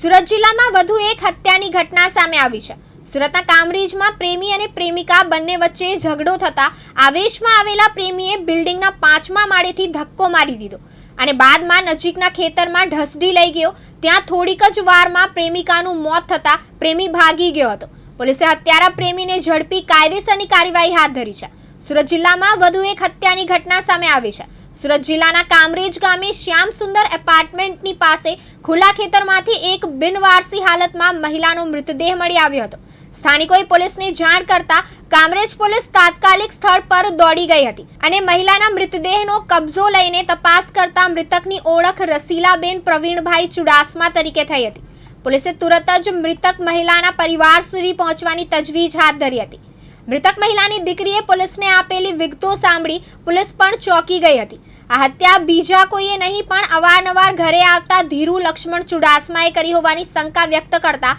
સુરત જિલ્લામાં વધુ એક હત્યાની ઘટના સામે આવી છે. સુરતના કામરેજમાં પ્રેમી અને પ્રેમિકા બંને વચ્ચે ઝઘડો થતા આવેશમાં આવેલા પ્રેમીએ બિલ્ડિંગના પાંચમા માળેથી ધક્કો મારી દીધો અને બાદમાં નજીકના ખેતરમાં ઢસડી લઈ ગયો. ત્યાં થોડીક જ વારમાં પ્રેમિકાનું મોત થતાં પ્રેમી ભાગી ગયો હતો. પોલીસે હત્યારા પ્રેમીને ઝડપી કાયદેસરની કાર્યવાહી હાથ ધરી છે. સુરત જિલ્લામાં વધુ એક હત્યાની ઘટના સામે આવી છે. સુરત જિલ્લાના કામરેજ ગામે શ્યામ સુંદર એપાર્ટમેન્ટની પાસે ખુલ્લા ખેતરમાંથી એક બિનવારસી હાલતમાં મહિલાનો મૃતદેહ મળી આવ્યો હતો. સ્થાનિકોએ પોલીસને જાણ કરતા કામરેજ પોલીસ તાત્કાલિક સ્થળ પર દોડી ગઈ હતી અને મહિલાના મૃતદેહનો કબજો લઈને તપાસ કરતા મૃતકની ઓળખ રસીલાબેન પ્રવીણભાઈ ચુડાસમા તરીકે થઈ હતી. પોલીસે તુરત જ મૃતક મહિલાના પરિવાર સુધી પહોંચવાની તજવીજ હાથ ધરી હતી. મૃતક મહિલાની દીકરીએ પોલીસને આપેલી વિગતો સાંભળી પોલીસ પણ ચોંકી ગઈ હતી. આ હત્યા બીજા કોઈએ નહીં, પણ અવારનવાર ઘરે આવતા ધીરુ લક્ષ્મણ ચુડાસમાએ કરી હોવાની શંકા વ્યક્ત કરતા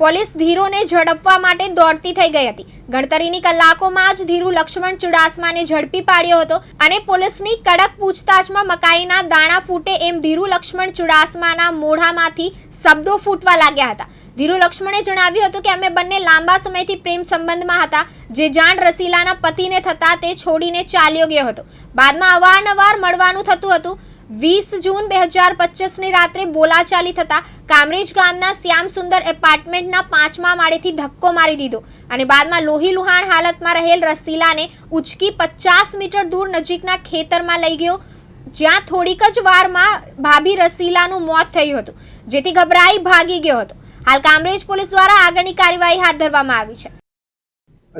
પોલીસ ધીરુને ઝડપવા માટે દોડતી થઈ ગઈ હતી. ગણતરીની કલાકોમાં જ ધીરુ લક્ષ્મણ ચુડાસમાને ઝડપી પાડ્યો હતો અને પોલીસની કડક પૂછતાછમાં મકાઈના દાણા ફૂટે એમ ધીરુ લક્ષ્મણ ચુડાસમાના મોઢામાંથી શબ્દો ફૂટવા લાગ્યા હતા. ધીરુ લક્ષ્મણે જણાવ્યું હતું કે અમે બંને લાંબા સમયથી પ્રેમ સંબંધમાં હતા. જે જાણ રસીલાના પતિને થતાં તે છોડીને ચાલ્યો ગયો હતો. બાદમાં અવારનવાર મળવાનું થતું હતું. વીસ જૂન બે હજાર પચીસની રાત્રે બોલાચાલી થતા કામરેજ ગામના શ્યામ સુંદર એપાર્ટમેન્ટના પાંચમા માળેથી ધક્કો મારી દીધો અને બાદમાં લોહી લુહાણ હાલતમાં રહેલ રસીલાને ઉચકી પચાસ મીટર દૂર નજીકના ખેતરમાં લઈ ગયો, જ્યાં થોડીક જ વારમાં ભાભી રસીલાનું મોત થયું હતું, જેથી ગભરાઈ ભાગી ગયો હતો. હાલ કામરેજ પોલીસ દ્વારા આગળની કાર્યવાહી હાથ ધરવામાં આવી છે.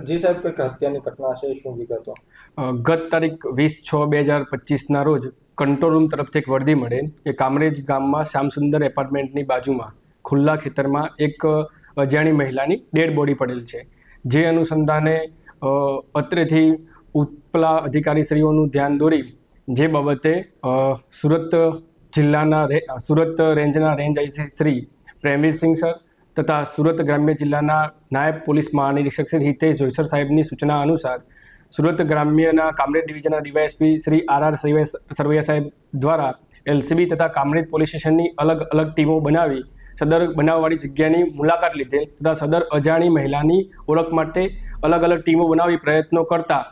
જી સાહેબ કંઈક હત્યાની ઘટના છે શું વિગતો? ગત તારીખ વીસ છ બે હજાર પચીસના રોજ કંટ્રોલ રૂમ તરફથી એક વર્દી મળે. કે કામરેજ ગામમાં શ્યામસુંદર એપાર્ટમેન્ટની બાજુમાં ખુલ્લા ખેતરમાં એક અજાણી મહિલાની ડેડ બોડી પડેલ છે. જે અનુસંધાને અત્રેથી ઉપલા અધિકારીશ્રીઓનું ધ્યાન દોરી જે બાબતે સુરત જિલ્લાના રે- સુરત રેન્જના range IC Shri Premvirsinh sir તથા સુરત ગ્રામ્ય જિલ્લાના નાયબ પોલીસ મહાનિરીક્ષક શ્રી હિતેશ જોઈસર સાહેબની સૂચના અનુસાર સુરત ગ્રામ્યના Kamrej ડિવિઝનના DYSP Shri R R Sarvaiya સાહેબ દ્વારા એલસીબી તથા કામરેજ પોલીસ સ્ટેશનની અલગ અલગ ટીમો બનાવી સદર બનાવવાળી જગ્યાની મુલાકાત લીધેલ તથા સદર અજાણી મહિલાની ઓળખ માટે અલગ અલગ ટીમો બનાવી પ્રયત્નો કરતા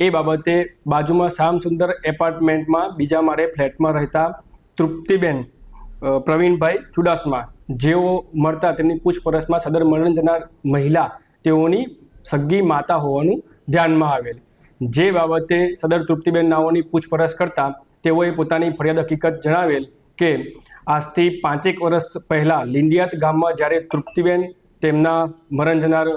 એ બાબતે બાજુમાં શામ સુંદર એપાર્ટમેન્ટમાં બીજા માળે ફ્લેટમાં રહેતા તૃપ્તિબેન પ્રવીણભાઈ ચુડાસમા જેઓ મળતા તેમની પૂછપરછમાં સદર મરણ જનાર મહિલા તેઓની સગી માતા હોવાનું ધ્યાનમાં આવેલ. જે બાબતે સદર તૃપ્તિબેન નાઓની પૂછપરછ કરતા તેઓએ પોતાની ફરિયાદ હકીકત જણાવેલ કે, આજથી પાંચેક વર્ષ પહેલાં લિંડિયાત ગામમાં જ્યારે તૃપ્તિબેન તેમના મરણ જનાર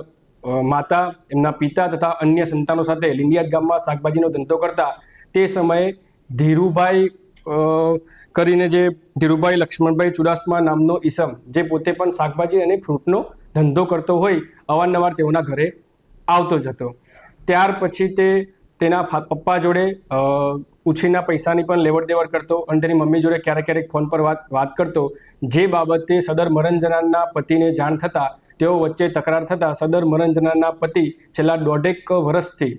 માતા, એમના પિતા તથા અન્ય સંતાનો સાથે લિંડિયાત ગામમાં શાકભાજીનો ધંધો કરતા, તે સમયે ધીરુભાઈ કરીને જે ધીરુભાઈ લક્ષ્મણભાઈ ચુડાસમા નામનો ઈસમ, જે પોતે પણ શાકભાજી અને ફ્રૂટનો ધંધો કરતો હોય, અવારનવાર તેઓના ઘરે આવતો જ હતો. ત્યાર પછી તે તેના પપ્પા જોડે ઉછીના પૈસાની પણ લેવડ દેવડ કરતો, અને તેની મમ્મી જોડે ક્યારેક ક્યારેક ફોન પર વાત વાત કરતો. જે બાબતે સદર મરણજનારના પતિને જાણ થતાં, તેઓ વચ્ચે તકરાર થતાં સદર મરણજનારના પતિ છેલ્લા દોઢેક વર્ષથી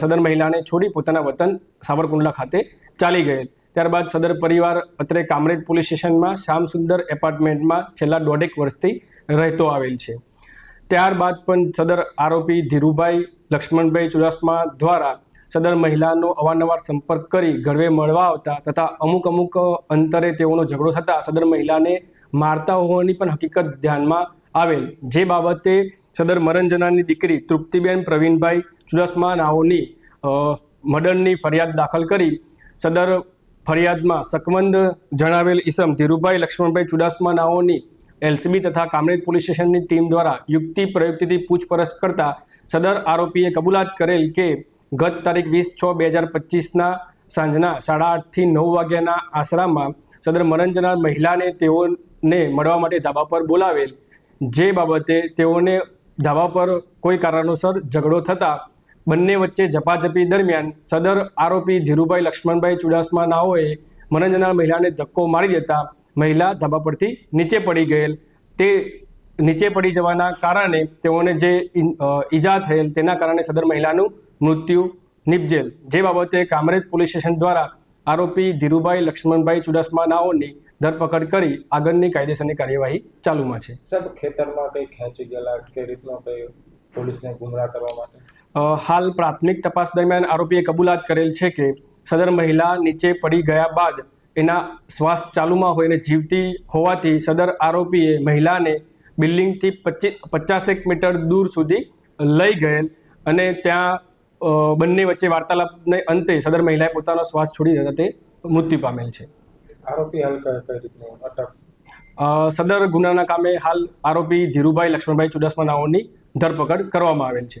સદર મહિલાને છોડી પોતાના વતન સાવરકુંડલા ખાતે ચાલી ગયેલ. ત્યારબાદ સદર પરિવાર અત્રે કામરેજ પોલીસ સ્ટેશનમાં શ્યામસુંદર એપાર્ટમેન્ટમાં છેલ્લા દોઢેક વર્ષથી રહેતો આવેલ છે. ત્યારબાદ પણ સદર આરોપી ધીરુભાઈ લક્ષ્મણભાઈ ચુડાસમા દ્વારા સદર મહિલાનો અવારનવાર સંપર્ક કરી ઘરવે મળવા આવતા તથા અમુક અમુક અંતરે તેઓનો ઝઘડો થતા સદર મહિલાને મારતા હોવાની પણ હકીકત ધ્યાનમાં આવેલ. જે બાબતે સદર મરણજનાની દીકરી તૃપ્તિબેન પ્રવીણભાઈ ચુડાસમા નાઓની મર્ડરની ફરિયાદ દાખલ કરી સદર ફરિયાદમાં સકમંદ જણાવેલ ઈસમ ધીરુભાઈ લક્ષ્મણભાઈ ચુડાસમા નાઓની એલસીબી તથા કામરેજ પોલીસ સ્ટેશનની ટીમ દ્વારા યુક્તિ પ્રયુક્તિથી પૂછપરછ કરતા સદર આરોપીએ કબૂલાત કરેલ કે ગત તારીખ વીસ છ બે હજાર પચીસના સાંજના સાડા આઠથી નવ વાગ્યાના આશરામાં સદર મરણ મહિલાને તેઓને મળવા માટે ધાબા પર બોલાવેલ. જે બાબતે તેઓને ધાબા પર કોઈ કારણોસર ઝઘડો થતા બંને વચ્ચે ઝપાઝપી દરમિયાન સદર આરોપી ધીરુભાઈ લક્ષ્મણભાઈ ચુડાસમા નાઓએ મરણ જનાર મહિલાને ધક્કો મારી દેતા મહિલા ધાબા પરથી નીચે પડી ગયેલ. તે નીચે પડી જવાના કારણે તેઓને જે ઈજા થયેલ તેના કારણે સદર મહિલાનું મૃત્યુ નિપજેલ. જે બાબતે કામરેજ પોલીસ સ્ટેશન દ્વારા આરોપી ધીરુભાઈ લક્ષ્મણભાઈ ચુડાસમા નાઓની ધરપકડ કરી આગળની કાયદેસરની કાર્યવાહી ચાલુમાં છે. સર ખેતરમાં કઈ ખેંચી ગયેલા, કે રીતનો કઈ પોલીસને ગુમરાહ કરવા માટે? હાલ પ્રાથમિક તપાસ દરમિયાન આરોપીએ કબૂલાત કરેલ છે કે સદર મહિલા નીચે પડી ગયા બાદ એના શ્વાસ ચાલુમાં હોય અને જીવતી હોવાથી સદર આરોપીએ મહિલાને બિલ્ડિંગથી પચીસ પચાસેક મીટર દૂર સુધી લઈ ગયેલ અને ત્યાં બંને વચ્ચે વાર્તાલાપને અંતે સદર મહિલાએ પોતાનો શ્વાસ છોડી દેતા તે મૃત્યુ પામેલ છે. આરોપી હાલ કઈ કઈ અટક? સદર ગુનાના કામે હાલ આરોપી ધીરુભાઈ લક્ષ્મણભાઈ ચુડાસમા નાઓની ધરપકડ કરવામાં આવેલ છે.